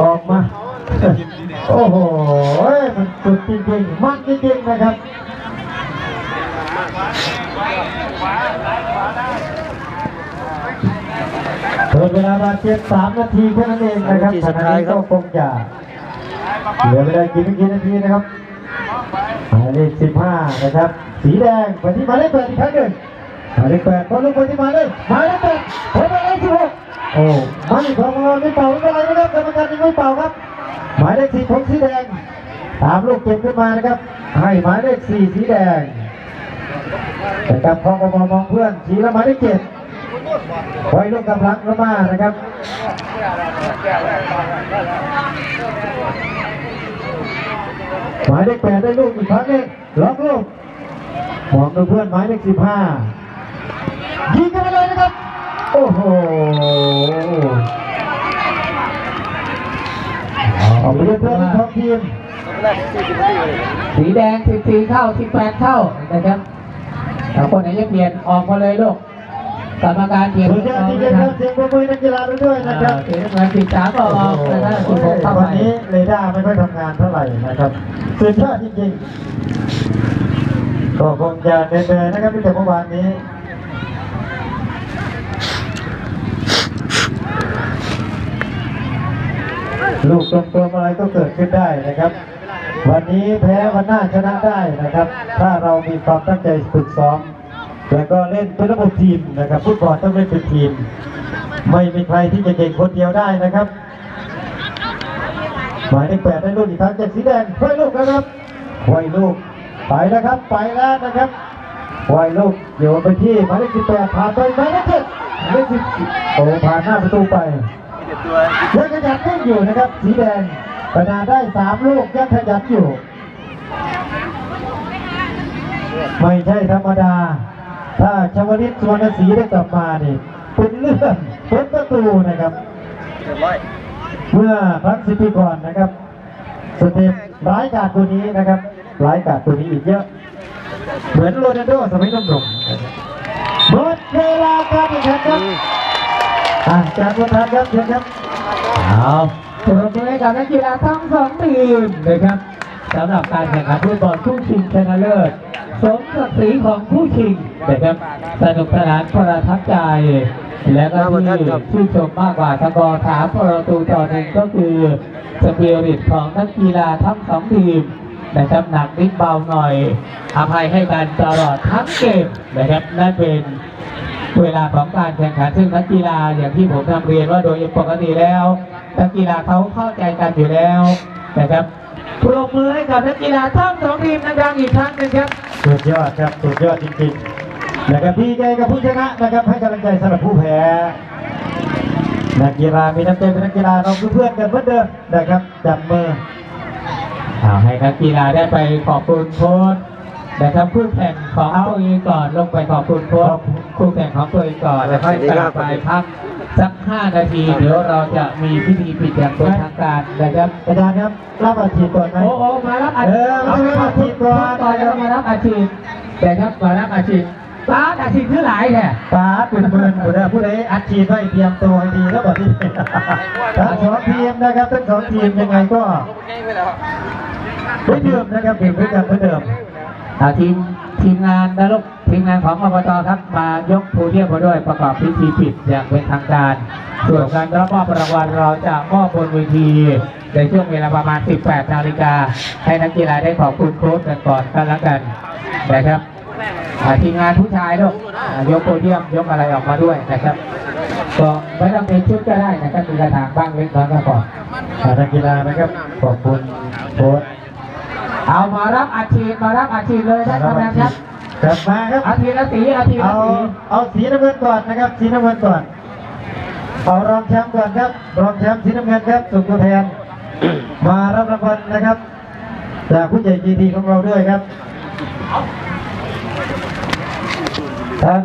ออกมา โอ้โห มันสุดจริงๆมันจริงๆนะครับเปิดเวลาบาดเจ็บสามนาทีแค่นั้นเองนะครับสามนาทีสุดท้ายครับขณะนี้ก็คงจะเหลือเวลากี่นาทีนาทีนะครับหมายเลขสิบห้านะครับ สีแดงไปที่หมายเลขแปดอีกครั้งหนึ่งหมายเลขแปดก็ลงไปที่หมายเลขหมายเลขแปดผมหมายเลขสิบหก โอ้มันของเราไม่เป่าไม่เป็นไรนะครับกรรมการยังไม่เป่าครับ หมายเลขสี่ของสีแดง ตามลูกเก็บขึ้นมานะครับ ให้หมายเลขสี่สีแดงแต่กับคองกมมองเพื่อนสีละหมายเลขเจ็ดไว้ลูกกำลังเข้ามานะครับหมายเลขแปดได้ลูกอีกครั้งหนึงล็อกลูกมองดูเพื่อนหมายเลขสิบห้ายิงกัน โอ้โหเอาไปเล่นเพื่อนของทีมสีแดง 14 เข้า 18 เข้านะครับถ้าคนไหนจะเปลี่ยนออกมาเลยลูกกรรมการเปลี่ยนสุดยอดจริงๆครับเสียงปรบมือนักกีฬาไปด้วยนะครับเสียเงินสิบสามก็ออกนะครับสิบหกเข้าวันไปนี้เรดาร์ไม่ค่อยทำงานเท่าไหร่นะครับสุดยอดจริงๆก็คงจะเดินๆนะครับพี่แต่เมื่อวานนี้ ลูกกลมๆอะไรก็เกิดขึ้นได้นะครับ วันนี้แพ้วันหน้าชนะได้นะครับ ถ้าเรามีความตั้งใจฝึกซ้อมแล้วก็เล่นเป็นระบบทีมนะครับฟุตบอลต้องเล่นเป็นทีม ไม่มีใครที่จะเก่งคนเดียวได้นะครับหมายเลขแปดได้ลูกอีกครั้งจากสีแดงห้อยลูกนะครับห้อยลูกไปแล้วครับไปแล้วนะครับห้อยลูกโยนไปที่หมายเลขสิบแปดผ่านไปหมายเลขเจ็ดหมายเลขสิบโอ้ผ่านหน้าประตูไป ยังขยันเล่นอยู่นะครับ สีแดงขนาดได้สามลูกยังขยันอยู่ ไม่ใช่ธรรมดา ถ้าชวลิตสวนศรีได้กลับมานี่เป็นเรื่องเป็นประตูนะครับเมื่อครั้งสิบปีก่อนนะครับสเต็ปร้ายกาจตัวนี้นะครับร้ายกาจตัวนี้อีกเยอะ เหมือนโรนัลโดสมัยนุ่มๆหมดเวลาการแข่งขันครับ อะจากประธานครับเชิญครับเอาปรบมือให้กับนักกีฬาทั้งสองทีมนะครับสำหรับการแข่งขันฟุตบอลคู่ชิงชนะเลิศสมศักดิ์ศรีของคู่ชิงนะครับสนุกสนานประทับใจ และก็ที่ชื่นชมมากกว่าสกอร์สามประตูต่อหนึ่งก็คือสปิริตของนักกีฬาทั้งสองทีมนะครับหนักนิดเบาหน่อยอภัยให้กันตลอดทั้งเกมนะครับนั่นเป็น เวลาของการแข่งขันซึ่งนักกีฬาอย่างที่ผมนำเรียนว่าโดยปกติแล้วนักกีฬาเขาเข้าใจกันอยู่แล้วนะครับปรบมือให้กับนักกีฬาทั้งสองทีมดังๆอีกครั้งหนึงครับสุดยอดครับสุดยอดจริงๆนะครับพี่ใจกับผู้ชนะนะครับให้กำลังใจสำหรับผู้แพ้นักกีฬามีน้ำใจเป็นนักกีฬาเราคือเพื่อนกันเหมือนเดิมนะครับจับมือเอาให้นักกีฬาได้ไปขอบคุณโค้ช นะครับคู่แข่งของตัวเองก่อนลงไปขอบคุณโค้ชคู่แข่งของตัวเองก่อนแล้วค่อยกลับไปพักสัก 5 นาที เดี๋ยวเราจะมีพิธีปิดอย่างเป็นทางการนะครับอาจารย์ครับรับอาชีพก่อนไหมโอ้โหมารับอาชีพเออมารับอาชีพก่อนก่อนแล้วมารับอาชีพแต่ครับมารับอาชีพป้าอาชีพคือหลายแท้ป้าเป็นเมือนผู้ใดผู้ใดอัดฉีดไว้เตรียมตัวให้ดีแล้วบอกที่ทั้งสองทีมนะครับทั้งสองทีมยังไงก็เหมือนเดิมนะครับเก็บไว้กันเหมือนเดิมอ่า ทีมทีมงานนะลูกทีมงานของอบตครับ มายกโพเดียมมาด้วยประกอบพิธีปิดอย่างเป็นทางการ ส่วนการรับมอบรางวัลเราจะมอบบนเวทีในช่วงเวลาประมาณ 18 นาฬิกา ให้นักกีฬาได้ขอบคุณโค้ชกันก่อนกันแล้วกันนะครับทีมงานผู้ชายลูกอ่ายกโพเดียมยกอะไรออกมาด้วยนะครับก็ไม่ต้องเป็นชุดก็ได้นะครับมีกระถางบ้างเล็กน้อยก็พอนักกีฬานะครับขอบคุณโค้ช เอามารับอาชีพมารับอาชีพเลยได้คะแนนครับกลับมาครับอาชีพละสีอาชีพเอาละสีเอาสีน้ำเงินก่อนนะครับ สีน้ำเงินก่อนเอารองแชมป์ก่อนครับ รองแชมป์สีน้ำเงินครับสุดตัวแทน มารับรางวัลนะครับ จากผู้ใหญ่จีดีของเราด้วยครับท่าน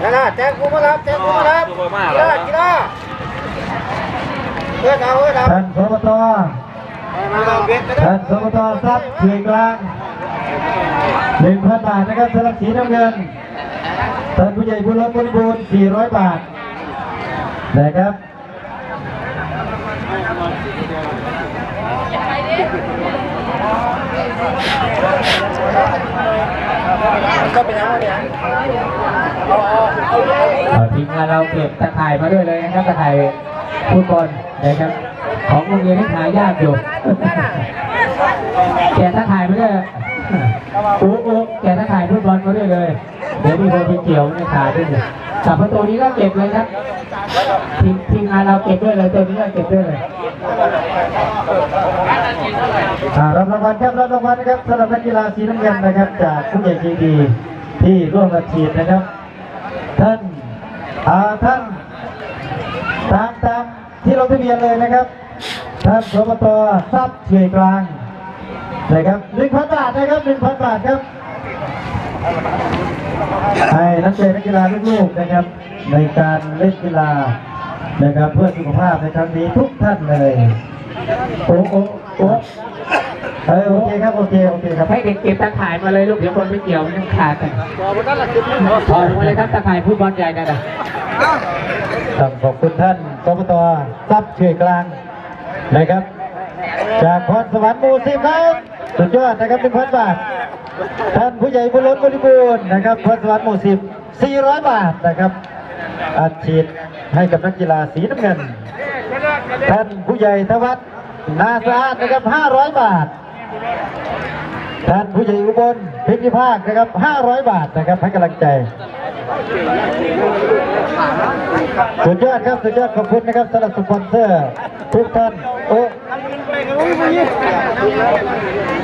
นั่นน่ะแจ้งกูมารับแจ้งกูมารับกีฬากีฬาเพื่อนเอาเพื่อนเอาท่านสบต ท่าสมตทรัพย์เฉยกลางหนึ่งพันบาทนะครับสำหรับสีน้ำเงินท่านผู้ใหญ่บุญรบุญบูน400 บาทนะครับทีมงานเราเก็บตะไคร้มาด้วยเลยนะครับตะไคร้ผู้บอลนะครับ ของโรงเรียนที่หายากอยู่แกะตะข่ายมาด้วยโอ้โอ้แกะตะข่ายฟุตบอลมาด้วยเลย เดี๋ยวมีคนไปเกี่ยวในขาด้วยสิจับประตูนี้ก็เก็บเลยครับทีมทีมงานเราเก็บด้วยเลยตัวนี้ก็เก็บด้วยเลยอ่ารับรางวัลครับรับรางวัลนะครับสำหรับนักกีฬาสีน้ำเงินนะครับ จากผู้ใหญ่ใจดีที่ร่วมกันฉีดนะครับ ท่านอ่าท่านตามตามที่ลงทะเบียนเลยนะครับ ท่านสมตทรัพย์เฉยกลางนะครับหนึ่งพันบาทนะครับหนึ่งพันบาทครับให้นักเตะนักกีฬาลูกๆนะครับ ในการเล่นกีฬานะครับเพื่อสุขภาพในครั้งนี้ทุกท่านเลยโอ้โอ้โอ้เออโอเคครับโอเคโอเคครับให้เด็กเก็บตะข่ายมาเลยลูกเดี๋ยวคนไม่เกี่ยวมันยังขาดกันถอดลงมาเลยครับตะข่ายฟุตบอลใหญ่นั่นน่ะต้องขอบคุณท่านกบตทรัพย์เฉยกลาง นะครับ จากพรสวรรค์มูสิบครับสุดยอดนะครับหนึ่งพันบาท ท่านผู้ใหญ่บุญล้นบริบูรณ์นะครับพรสวรรค์มูสิบสี่ร้อยบาทนะครับอัดฉีดให้กับนักกีฬาสีน้ำเงิน ท่านผู้ใหญ่ทวัฒนาสะอาดนะครับห้าร้อยบาท ท่านผู้ใหญ่อุบลพชรพิภาคนะครับ500บาทนะครับให้กำลังใจ สุดยอดครับ สุดยอดขอบคุณนะครับสำหรับสปอนเซอร์ทุกท่านโอ้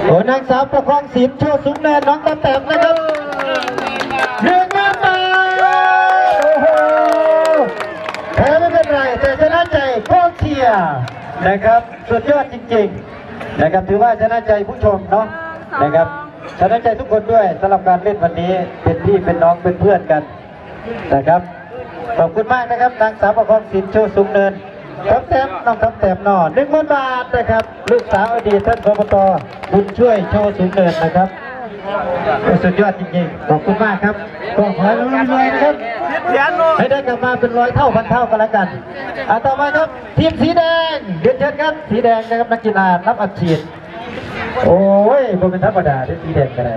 โอ้นางสาวประคองศิลป์โชว์สูงเนินน้องตาแต้มนะครับหนึ่งหมื่นบาทโอ้โหแพ้ไม่เป็นไร แต่ชนะใจกองเชียร์นะครับ สุดยอดจริงๆ นะครับถือว่าชนะใจผู้ชมเนาะนะครับ ชนะใจทุกคนด้วยสำหรับการเล่นวันนี้เป็นพี่เป็นน้องเป็นเพื่อนกันนะครับขอบคุณมากนะครับนางสาวประคองศิลป์โชว์สูงเนินทับแต้มน้องทับแต้มหน่อหนึ่งหมื่นบาทนะครับ ลูกสาวอดีตท่านกบตบุญช่วยโชว์สูงเนินนะครับสุดยอดจริงๆขอบคุณมากครับก็ขอให้รวยนะครับให้ได้กลับมาเป็นร้อยเท่าพันเท่ากันแล้วกันอะต่อมาครับทีมสีแดงเดือนเชิญครับสีแดงนะครับนักกีฬารับอัดฉีด โอ้ยผมเป็นธรรมดาที่สีแดงก็ได้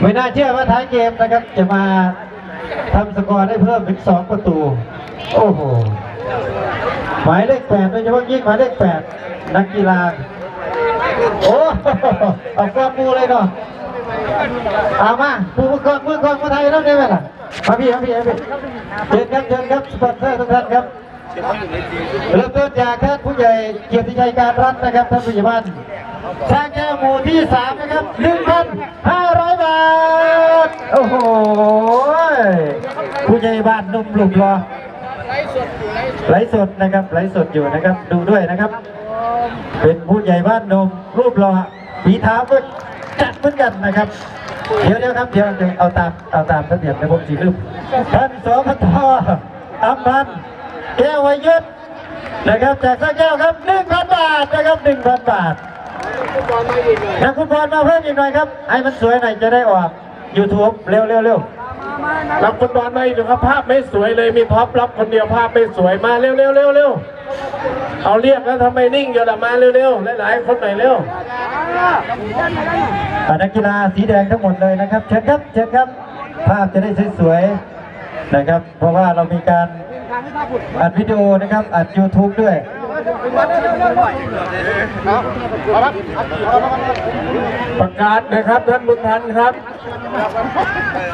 ไม่น่าเชื่อว่าท้ายเกมนะครับ จะมาทำสกอร์ได้เพิ่มถึงสองประตู โอ้โห หมายเลขแปดโดยเฉพาะยิ่งหมายเลขแปดนักกีฬา โอ้เอาความมูเลยเนาะเอามาปูมือกองมือกองมาไทยแล้วได้ไหมล่ะมาพี่มาพี่มาพี่เชิญครับเชิญครับสปอนเซอร์ทุกท่านครับ เริ่มต้นจากท่านผู้ใหญ่เกียรติชัยการรัตน์นะครับท่านผู้ใหญ่บ้านสร้างแก้วหมู่ที่สามนะครับหนึ่งพันห้าร้อยบาท โอ้โห ผู้ใหญ่บ้านนุ่มหลุมรอไลฟ์สดนะครับไลฟ์สดอยู่นะครับ ดูด้วยนะครับ เป็นผู้ใหญ่บ้านนมรูปหล่อฝีเท้าก็จัดเหมือนกันนะครับ เดี๋ยวเดี๋ยวครับเดี๋ยวเดี๋ยวเอาตามเอาตามระเบียบในผมสีลืมท่านสพทอัมพันธ์ แก้ววายุทธนะครับจากสร้างแก้วครับหนึ่งพันบาทนะครับหนึ่งพันบาทนักฟุตบอลมาเพิ่มอีกหน่อยครับให้มันสวยหน่อยจะได้ออก YouTube เร็วเร็วเร็วรับฟุตบอลมาอีกหนึ่งครับภาพไม่สวยเลยมีท็อปรับคนเดียวภาพไม่สวยมาเร็วเร็วเร็วเร็วเอาเรียกแล้วทำไมนิ่งอยู่ล่ะมาเร็วเร็วหลายๆคนหน่อยเร็วอ่านักกีฬาสีแดงทั้งหมดเลยนะครับเชิญครับเชิญครับ ภาพจะได้สวยๆนะครับ เพราะว่าเรามีการ อัดวิดีโอนะครับ อัด YouTube ด้วยประกาศนะครับท่านบุญทันครับ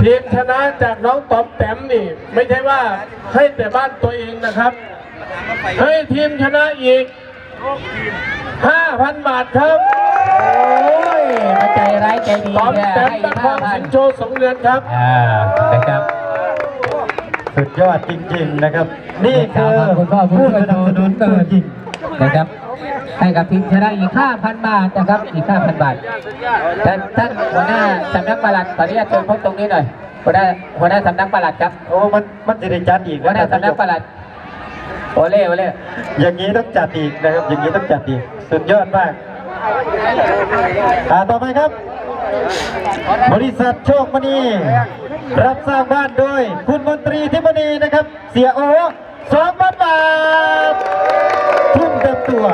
ทีมชนะจากน้องตอมแต้มนี่ ไม่ใช่ว่าให้แต่บ้านตัวเองนะครับให้ทีมชนะอีก 5,000 บาทครับโอ้ยมาใจร้ายใจดีตอมเนี่ยแต้มให้ตะคห้าองพันสินโชว์สองเดือนครับอ่านะครับ สุดยอดจริง ๆ นะครับ นี่คือคุณพ่อผู้ผู้ช่วยสนับสนุนตัวจริงนะครับให้กับทีมชนะอีก 5,000 บาทนะครับ อีก 5,000 บาท ท่านท่านหัวหน้าสำนักปลัดขออนุญาตเชิญพบตรงนี้หน่อยหัวหน้าหัวหน้าสำนักปลัดครับ โอ้มันมันจะได้จัดอีกหัวหน้าสำนักปลัดโอเล่โอเล่อย่างนี้ต้องจัดอีกนะครับ อย่างนี้ต้องจัดอีก สุดยอดมากอ่าต่อไปครับ บริษัทโชคมณี รับสร้างบ้านโดย คุณมนตรีทิมณีนะครับ เสียโอสองพันบาท ทุ่มเต็มตัว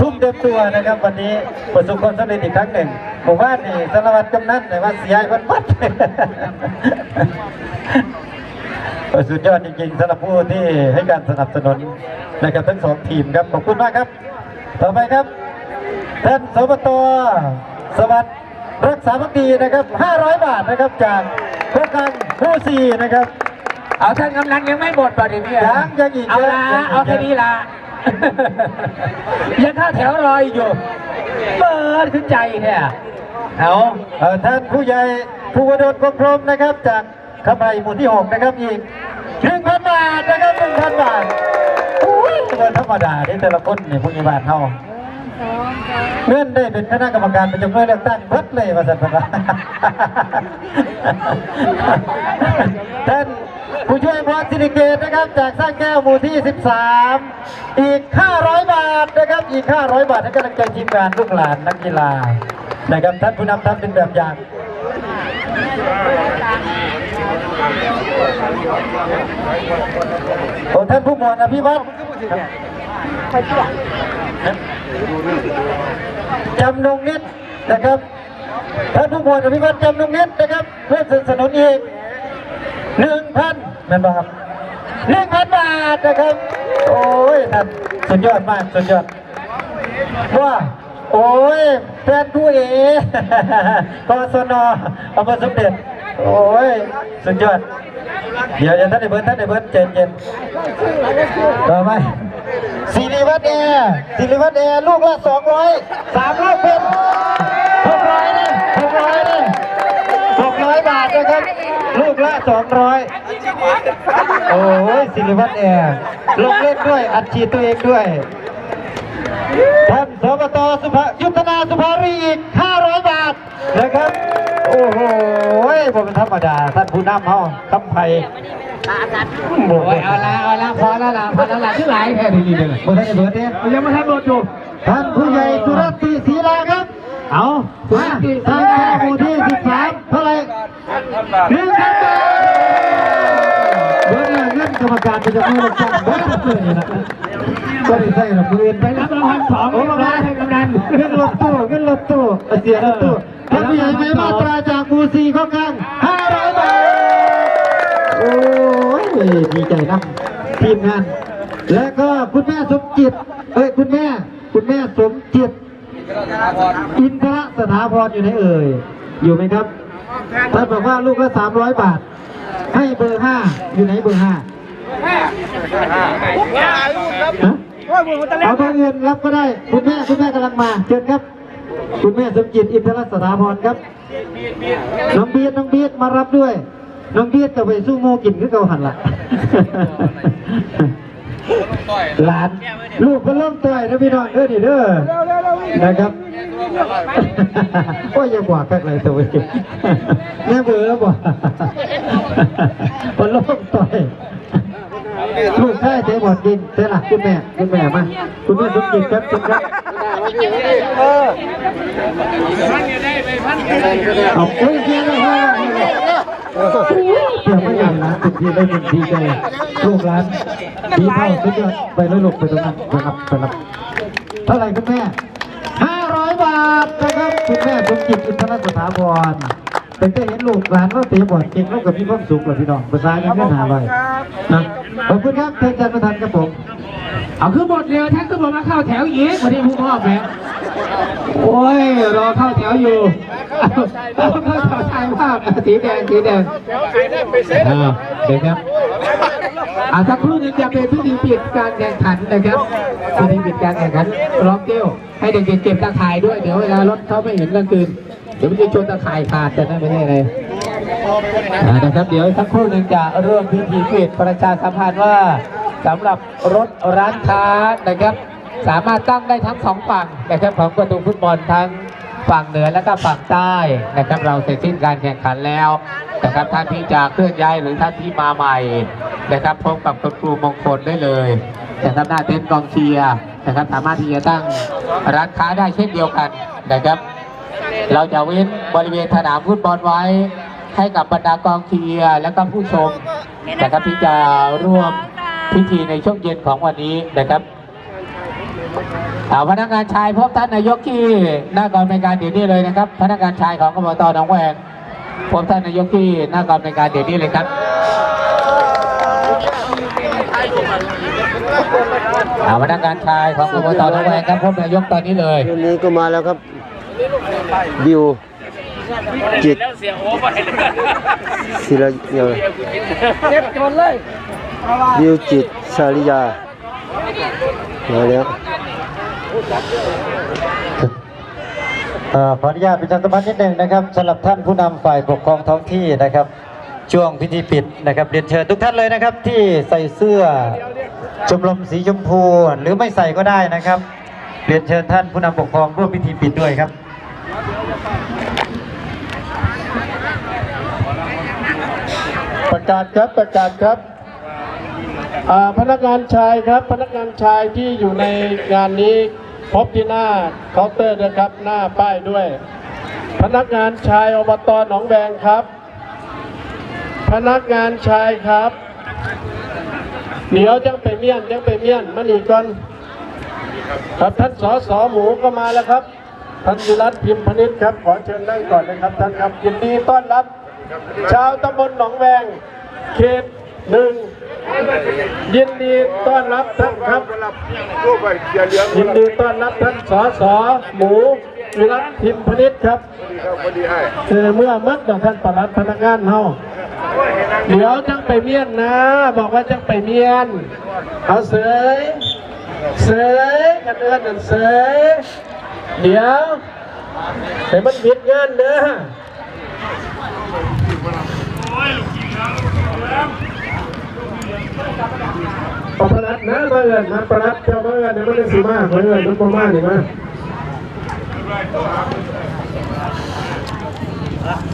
ทุ่มเต็มตัวนะครับวันนี้ประสบความสำเร็จอีกครั้งหนึ่งผมว่านี่สารวัตรกำนันเนี่ว่าเสียพันหมัดเออสุดยอดจริงๆสำหรับผู้ที่ให้การสนับสนุนนะครับทั้งสองทีมครับขอบคุณมากครับ ต่อไปครับท่านสบตสวัสดิ์ รักษาพักดีนะครับ 500 บาทนะครับจากโครงการผู้ซีนะครับ เอาท่านกำนันยังไม่หมดป่ะดิพี่ยังยังอีกเอาเยอะละยังอีกเอาแค่นี้ละ ยังเข้าแถวรออยู่ เปิดขึ้นใจเนี่ยเอาเอ่อท่านผู้ใหญ่ผู้วดลกองพรหมนะครับ จากขมายหมู่ที่6นะครับอีก1,000บาทนะครับ1,000บาทอุ้ยวันธรรมดาที่แต่ละคนเนี่ยผู้ใหญ่บ้านเฮา เงื่อนได้เป็นคณะกรรมการประจำหน่วยเลือกตั้งพัดเลยมาสันพละท่านผู้ช่วยพรสิริเกตนะครับ จากสร้างแก้วหมู่ที่ 13 อีก 500 บาทนะครับ อีก 500 บาทให้กำลังใจทีมงานลูกหลานนักกีฬานะครับท่านผู้นำทำเป็นแบบอย่างโอ้ท่านผู้หมวดอภิวัตร จำนงนิดนะครับท่านผู้หมวดอภิวัตรจำนงนิดนะครับเพื่อสนับสนุนอีกหนึ่งพันแม่นบ่ครับหนึ่งพันบาทนะครับ โอ้ยท่านสุดยอดมากสุดยอดว่าโอ้ยแฟนผู้เอกศนอำเภอสมเด็จโอ้ยสุดยอดเดี๋ยวเดี๋ยวท่านในเบิร์ดท่านในเบิร์ดเจนเจนต่อไป สิริวัฒน์แอร์สิริวัฒน์แอร์ลูกละสองร้อยสามลูกเป็นหกร้อยนี่หกร้อยนี่หกร้อยบาทนะครับลูกละสองร้อยโอ้ยสิริวัฒน์แอร์ลงเล่นด้วยอัดฉีดตัวเองด้วยท่านสบตสุภยุทธนาสุภารีอีก500 บาทนะครับ โอ้โหผมเป็นธรรมดา ท่านผู้นำเขาคำไผ่ โอ้โอ้ยเอาละเอาละพอแล้วละพอแล้วละที่ไหลแค่นี้เลยบนท่านในเบิร์ดเนี่ยยังไม่ทันหมดอยู่ท่านผู้ใหญ่สุรัตน์ศรีลาครับ เอาสุมาดที่ท่านแค่หมู่ที่13เท่าไหร่หนึ่งพันบาทเบิร์ดเนี่ยเงินกรรมการเป็นจำนวนจังเบิร์ดเลยนะก็ได้ใส่ระเบิดไปรับรางวัลสองโอ้เรียบมาร้อยให้กำนันขึ้นรถตู้ขึ้นรถตู้เสียรถตู้ท่านผู้ใหญ่ไม่มาตราจากบูซีข้างข้าง500บาท โอ้ยดีใจ นะทีมงาน แล้วก็คุณแม่สมจิต เอ้ยคุณแม่ คุณแม่สมจิต อินทรสถาพรอยู่ไหนเอ่ย อยู่ไหมครับท่านบอกว่าลูกละ300บาท ให้เบอร์5อยู่ไหนเบอร์5ฮะเอาเบอร์อื่นรับก็ได้ คุณแม่คุณแม่กำลังมาเชิญครับ คุณแม่สมจิตอินทรสถาพรครับ น้องเบียดน้องเบียดมารับด้วย น้องเบียดจะไปสู้โมกินคือเกาหันละหลานลูกเพิ่นเริ่มต่อยนะพี่น้องเด้อนี่เด้อนะครับโอ้ยอย่าบอกกันเลยตัวเองแม่เบื่อบ่เพิ่นเริ่มต่อยลูกชายเตะบอลยิงเตะหลักคุณแม่คุณแม่มาคุณแม่สมจิตครับคุณครับเอาเฮ้ยเสียเลยเฮ้ย เดี๋ยวไม่ใหญ่นะติดที่ได้หนึ่งทีใจลูกหลานทีเท่าสุดยอดไปเลยลูกไปตรงนั้นนะครับไปรับเท่าไหร่คุณแม่ห้าร้อยบาทนะครับคุณแม่สมจิตอินทรสถาพรเป็นได้เห็นลูกหลานว่าเตะบอลเก่งแล้วกับมีความสุขเลยพี่น้องภาษายังไม่หาเลยนะขอบคุณครับเทนจันทร์ประธานครับผมเอาคือหมดเร็วท่านก็บอกมาเข้าแถวอีกวันนี้ผู้มอบแหม โอ้ย รอเข้าแถวอยู่เอาเข้าแถวถ่ายภาพสีแดงสีแดงอ่าเดี๋ยวครับอ่าสักครู่หนึงจะเป็นพิธีปิดการแข่งขันนะครับพิธีปิดการแข่งขันร้องเกี้ยวให้เด็กๆเก็บตะข่ายด้วยเดี๋ยวเวลารถเขาไม่เห็นกลางคืนเดี๋ยวมันจะชนตะข่ายขาดจะนั่นไม่ใช่อะไรอ่านะครับเดี๋ยวสักครู่หนึ่งจะเริ่มพิธีปิดประชาสัมพันธ์ว่าสำหรับรถร้านค้านะครับ สามารถตั้งได้ทั้งสองฝั่งนะครับของประตูฟุตบอลทั้งฝั่งเหนือและก็ฝั่งใต้นะครับ เราเสร็จสิ้นการแข่งขันแล้วนะครับท่านที่จะเคลื่อนย้ายหรือท่านที่มาใหม่นะครับพบกับคุณครูมงคลได้เลยนะครับหน้าเต็นท์กองเชียร์นะครับสามารถที่จะตั้งร้านค้าได้เช่นเดียวกันนะครับ เราจะเว้นบริเวณสนามฟุตบอลไว้ให้กับบรรดากองเชียร์และก็ผู้ชมนะครับที่จะร่วมพิธีในช่วงเย็นของวันนี้นะครับ เอาพนักงานชายพบท่านนายกที่หน้ากองเป็นการเดี๋ยวนี้เลยนะครับ พนักงานชายของกบตหนองแวงพบท่านนายกที่หน้ากองเป็นการเดี๋ยวนี้เลยครับเอาพนักงานชายของกบตหนองแวงครับพบนายกตอนนี้เลยเรื่องนี้ก็มาแล้วครับบิวจิตศิลาเยเจ็บจนเลยบิวจิตสาริยามาแล้ว ขออนุญาตประชาสัมพันธ์นิดหนึ่งนะครับสำหรับท่านผู้นำฝ่ายปกครองท้องที่นะครับ ช่วงพิธีปิดนะครับเรียนเชิญทุกท่านเลยนะครับ ที่ใส่เสื้อชมรมสีชมพูหรือไม่ใส่ก็ได้นะครับ เรียนเชิญท่านผู้นำปกครองร่วมพิธีปิดด้วยครับประกาศครับประกาศครับ พนักงานชายครับพนักงานชายที่อยู่ในงานนี้พบที่หน้าเคาน์เตอร์นะครับหน้าป้ายด้วย พนักงานชายอบตหนองแวงครับ พนักงานชายครับเดี๋ยวจังไปเมียนจังไปเมียนมานี่ก่อนครับท่านสอสอหมูก็มาแล้วครับท่านวิรัตพิมพ์พนิษครับ ขอเชิญนั่งก่อนนะครับท่านครับยินดีต้อนรับ ชาวตำบลหนองแวงเขต หนึ่งยินดีต้อนรับท่านครับยินดีต้อนรับท่านสอสอหมูวิรัตพิมพ์พนิษฐ์ครับคือเมื่อมัดกับท่านปลัดพนักงานเฮาเดี๋ยวจังไปเมียนนะ บอกว่าจังไปเมียนเอาเสยเสยกันเอื้อนนั่นเสยเดี๋ยวให้มันมิดงานเด้อ ประลัดนะเมื่อเอิญนะประลัดเจ้าเมื่อเอิญนะไม่ได้ซื้อมากเมื่อเอิญนุ่มมาณนี้มั้า